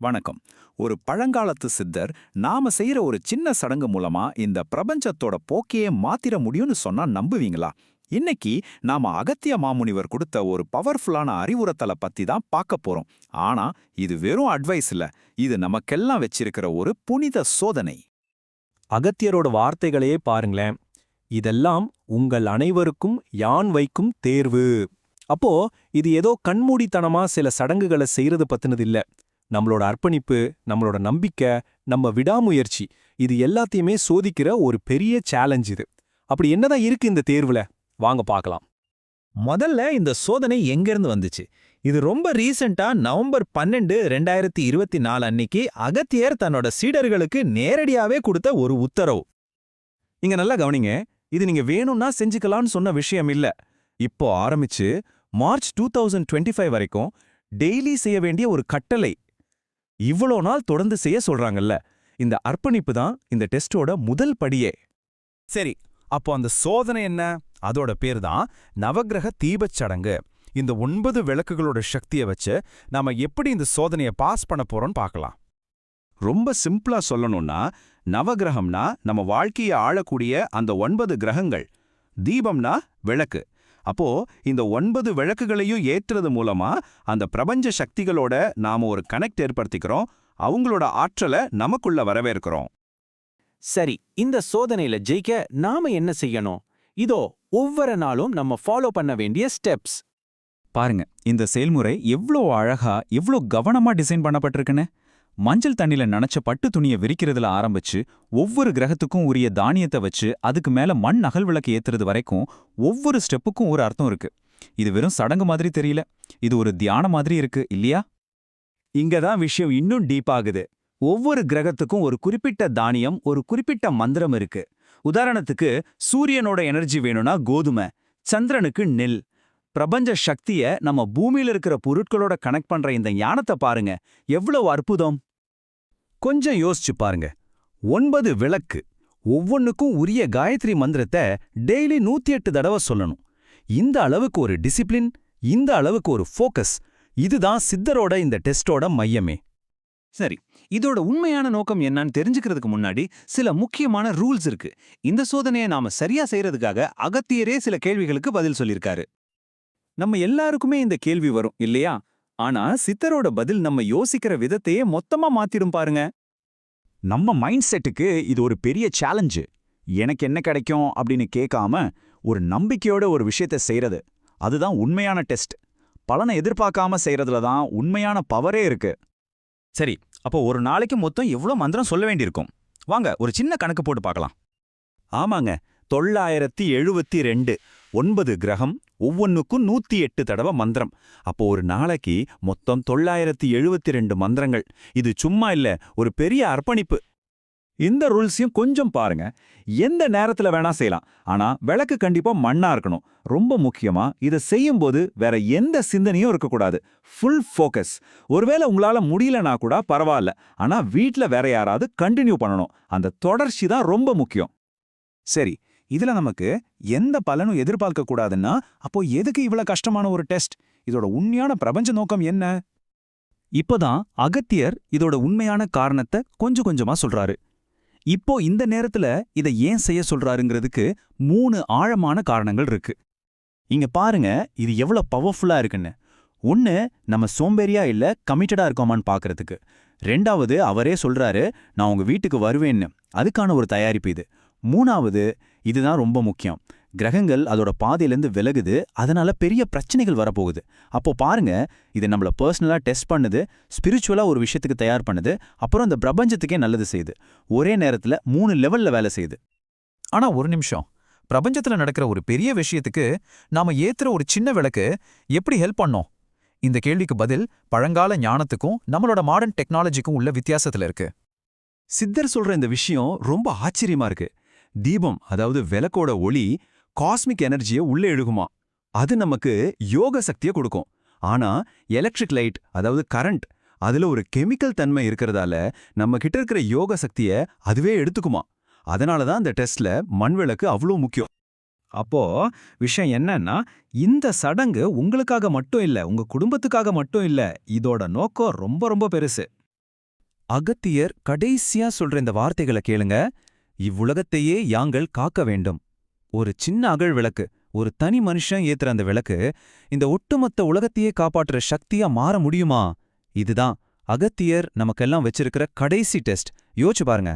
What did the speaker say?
வணக்கம். ஒரு பழங்காலத்து சித்தர் நாம செய்யற ஒரு சின்ன சடங்கு மூலமா இந்த பிரபஞ்சத்தோட போக்கையே மாத்திர முடியும்னு சொன்னா நம்புவீங்களா? இன்னைக்கு நாம அகத்திய மாமுனிவர் கொடுத்த ஒரு பவர்ஃபுல்லான அறிவுறுத்தலை பத்தி தான் பார்க்க போறோம். ஆனா இது வெறும் அட்வைஸ் இல்ல. இது நமக்கெல்லாம் வச்சிருக்கிற ஒரு புனித சோதனை. அகத்தியரோட வார்த்தைகளையே பாருங்களேன். இதெல்லாம் உங்கள் அனைவருக்கும் யான் வைக்கும் தேர்வு. அப்போ இது ஏதோ கண்மூடித்தனமா சில சடங்குகளை செய்யறது பத்தினது இல்ல. நம்மளோட அர்ப்பணிப்பு நம்மளோட நம்பிக்கை நம்ம விடாமுயற்சி இது எல்லாத்தையுமே சோதிக்கிற ஒரு பெரிய சேலஞ்ச் இது. அப்படி என்னதான் இருக்கு இந்த தேர்வுல? வாங்க பார்க்கலாம். முதல்ல இந்த சோதனை எங்கிருந்து வந்துச்சு? இது ரொம்ப ரீசெண்டா நவம்பர் பன்னெண்டு ரெண்டாயிரத்தி இருபத்தி நாலு அன்னைக்கு அகத்தியர் தன்னோட சீடர்களுக்கு நேரடியாவே கொடுத்த ஒரு உத்தரவு. இங்க நல்லா கவனிங்க. இது நீங்க வேணும்னா செஞ்சுக்கலாம்னு சொன்ன விஷயம் இல்ல. இப்போ ஆரம்பிச்சு March two thousand twenty five வரைக்கும் டெய்லி செய்ய வேண்டிய ஒரு கட்டளை. இவ்வளோ நாள் தொடர்ந்து செய்ய சொல்றாங்கல்ல. இந்த அர்ப்பணிப்பு தான் இந்த டெஸ்டோட முதல் படியே. சரி அப்போ அந்த சோதனை என்ன? அதோட பேர் தான் நவக்கிரக தீபச் சடங்கு. இந்த ஒன்பது விளக்குகளோட சக்தியை வச்சு நாம எப்படி இந்த சோதனையை பாஸ் பண்ண போறோம்னு பார்க்கலாம். ரொம்ப சிம்பிளா சொல்லணும்னா நவகிரகம்னா நம்ம வாழ்க்கையை ஆளக்கூடிய அந்த ஒன்பது கிரகங்கள். தீபம்னா விளக்கு. அப்போ இந்த ஒன்பது விளக்குகளையும் ஏற்றுறது மூலமா அந்த பிரபஞ்ச சக்திகளோட நாம ஒரு கனெக்ட் ஏற்படுத்திக்கிறோம். அவங்களோட ஆற்றலை நமக்குள்ள வரவேற்கிறோம். சரி இந்த சோதனையில ஜெயிக்க நாம என்ன செய்யணும்? இதோ ஒவ்வொரு நாளும் நம்ம ஃபாலோ பண்ண வேண்டிய ஸ்டெப்ஸ் பாருங்க இந்த செயல்முறை எவ்ளோ அழகா எவ்ளோ கவனமா டிசைன் பண்ணப்பட்டிருக்குன்னு. மஞ்சள் தண்ணில நனைச்ச பட்டு துணியை விரிக்கிறதுல ஆரம்பிச்சு ஒவ்வொரு கிரகத்துக்கும் உரிய தானியத்தை வச்சு அதுக்கு மேல மண் அகல் விளக்கு ஏத்துறது வரைக்கும் ஒவ்வொரு ஸ்டெப்புக்கும் ஒரு அர்த்தம் இருக்கு. இது வெறும் சடங்கு மாதிரி தெரியல. இது ஒரு தியானம் மாதிரி இருக்கு இல்லையா? இங்க தான் விஷயம் இன்னும் டீப் ஆகுது. ஒவ்வொரு கிரகத்துக்கும் ஒரு குறிப்பிட்ட தானியம் ஒரு குறிப்பிட்ட மந்திரம் இருக்கு. உதாரணத்துக்கு சூரியனோட எனர்ஜி வேணும்னா கோதுமை சந்திரனுக்கு நெல். பிரபஞ்ச சக்திய நம்ம பூமியில இருக்கிற பொருட்களோட கனெக்ட் பண்ற இந்த ஞானத்தை பாருங்க. எவ்வளவு அற்புதம்! கொஞ்சம் யோசிச்சு பாருங்க. ஒன்பது விளக்கு ஒவ்வொன்னுக்கும் உரிய காயத்ரி மந்திரத்தை டெய்லி நூத்தி எட்டு தடவை சொல்லணும். இந்த அளவுக்கு ஒரு டிசிப்ளின் இந்த அளவுக்கு ஒரு ஃபோக்கஸ் இதுதான் சித்தரோட இந்த டெஸ்டோட மையமே. சரி இதோட உண்மையான நோக்கம் என்னன்னு தெரிஞ்சுக்கிறதுக்கு முன்னாடி சில முக்கியமான ரூல்ஸ் இருக்கு. இந்த சோதனையை நாம சரியா செய்யறதுக்காக அகத்தியரே சில கேள்விகளுக்கு பதில் சொல்லியிருக்காரு. நம்ம எல்லாருக்குமே இந்த கேள்வி வரும் இல்லையா? ஆனா சித்தரோட பதில் நம்ம யோசிக்கிற விதத்தையே மொத்தமா மாத்திடும் பாருங்க. நம்ம மைண்ட் செட்டுக்கு இது ஒரு பெரிய சேலஞ்சு. எனக்கு என்ன கிடைக்கும் அப்படின்னு கேட்காம ஒரு நம்பிக்கையோட ஒரு விஷயத்தை செய்யறது அதுதான் உண்மையான டெஸ்ட். பலனை எதிர்பார்க்காம செய்யறதுல தான் உண்மையான பவரே இருக்கு. சரி அப்போ ஒரு நாளைக்கு மொத்தம் எவ்வளோ மந்திரம் சொல்ல வேண்டியிருக்கும்? வாங்க ஒரு சின்ன கணக்கு போட்டு பார்க்கலாம். ஆமாங்க தொள்ளாயிரத்தி எழுபத்தி ரெண்டு. ஒன்பது கிரகம் ஒவ்வொன்னுக்கும் நூத்தி எட்டு தடவை மந்திரம். அப்போ ஒரு நாளைக்கு மொத்தம் தொள்ளாயிரத்தி எழுபத்தி ரெண்டு மந்திரங்கள். இது சும்மா இல்ல ஒரு பெரிய அர்ப்பணிப்பு. இந்த ரூல்ஸையும் கொஞ்சம் பாருங்க. எந்த நேரத்துல வேணா செய்யலாம். ஆனா விளக்கு கண்டிப்பா மண்ணா இருக்கணும். ரொம்ப முக்கியமா இதை செய்யும்போது வேற எந்த சிந்தனையும் இருக்கக்கூடாது. ஃபுல் ஃபோக்கஸ் ஒருவேளை உங்களால முடியலனா கூட பரவாயில்ல. ஆனா வீட்ல வேற யாராவது கண்டினியூ பண்ணணும். அந்த தொடர்ச்சி தான் ரொம்ப முக்கியம். சரி இதுல நமக்கு எந்த பலனும் எதிர்பார்க்க கூடாதுன்னா அப்போ எதுக்கு இவ்வளவு கஷ்டமான ஒரு டெஸ்ட்? இதோட உண்மையான பிரபஞ்ச நோக்கம் என்ன? இப்போதான் அகத்தியர் இதோட உண்மையான காரணத்தை கொஞ்சம் கொஞ்சமா சொல்றாரு. இப்போ இந்த நேரத்துல இதை ஏன் செய்ய சொல்றாருங்கிறதுக்கு மூணு ஆழமான காரணங்கள் இருக்கு. இங்க பாருங்க இது எவ்வளவு பவர்ஃபுல்லா இருக்குன்னு. ஒன்னு நம்ம சோம்பேறியா இல்ல கமிட்டடா இருக்கோமான்னு பாக்குறதுக்கு. ரெண்டாவது அவரே சொல்றாரு நான் உங்க வீட்டுக்கு வருவேன்னு. அதுக்கான ஒரு தயாரிப்பு இது. மூணாவது இதுதான் ரொம்ப முக்கியம். கிரகங்கள் அதோட பாதையிலேருந்து விலகுது அதனால பெரிய பிரச்சனைகள் வரப்போகுது. அப்போ பாருங்க இது நம்மள பர்சனலா டெஸ்ட் பண்ணுது ஸ்பிரிச்சுவலா ஒரு விஷயத்துக்கு தயார் பண்ணுது அப்புறம் இந்த பிரபஞ்சத்துக்கே நல்லது செய்யுது. ஒரே நேரத்துல மூணு லெவல்ல வேலை செய்யுது. ஆனா ஒரு நிமிஷம். பிரபஞ்சத்துல நடக்கிற ஒரு பெரிய விஷயத்துக்கு நாம ஏத்துற ஒரு சின்ன விளக்கு எப்படி ஹெல்ப் பண்ணோம்? இந்த கேள்விக்கு பதில் பழங்கால ஞானத்துக்கும் நம்மளோட மாடர்ன் டெக்னாலஜிக்கும் உள்ள வித்தியாசத்துல இருக்கு. சித்தர் சொல்ற இந்த விஷயம் ரொம்ப ஆச்சரியமா இருக்கு. தீபம் அதாவது விளக்கோட ஒளி காஸ்மிக் எனர்ஜியை உள்ளே எழுகுமா அது நமக்கு யோக சக்தியை கொடுக்கும். ஆனா எலக்ட்ரிக் லைட் அதாவது கரண்ட் அதுல ஒரு கெமிக்கல் தன்மை இருக்கிறதால நம்ம கிட்ட இருக்கிற யோக சக்தியை அதுவே எடுத்துக்குமா? அதனால தான் இந்த டெஸ்ட்ல மண் விளக்கு அவ்வளோ முக்கியம். அப்போ விஷயம் என்னன்னா இந்த சடங்கு உங்களுக்காக மட்டும் இல்ல உங்க குடும்பத்துக்காக மட்டும் இல்ல இதோட நோக்கம் ரொம்ப ரொம்ப பெருசு. அகத்தியர் கடைசியா சொல்ற இந்த வார்த்தைகளை கேளுங்க. இவ்வுலகத்தையே யாங்கள் காக்க வேண்டும். ஒரு சின்ன அகழ் விளக்கு ஒரு தனி மனுஷன் ஏத்துற அந்த விளக்கு இந்த ஒட்டுமொத்த உலகத்தையே காப்பாற்றுற சக்தியா மாற முடியுமா? இதுதான் அகத்தியர் நமக்கெல்லாம் வச்சிருக்கிற கடைசி டெஸ்ட். யோசிச்சு பாருங்க.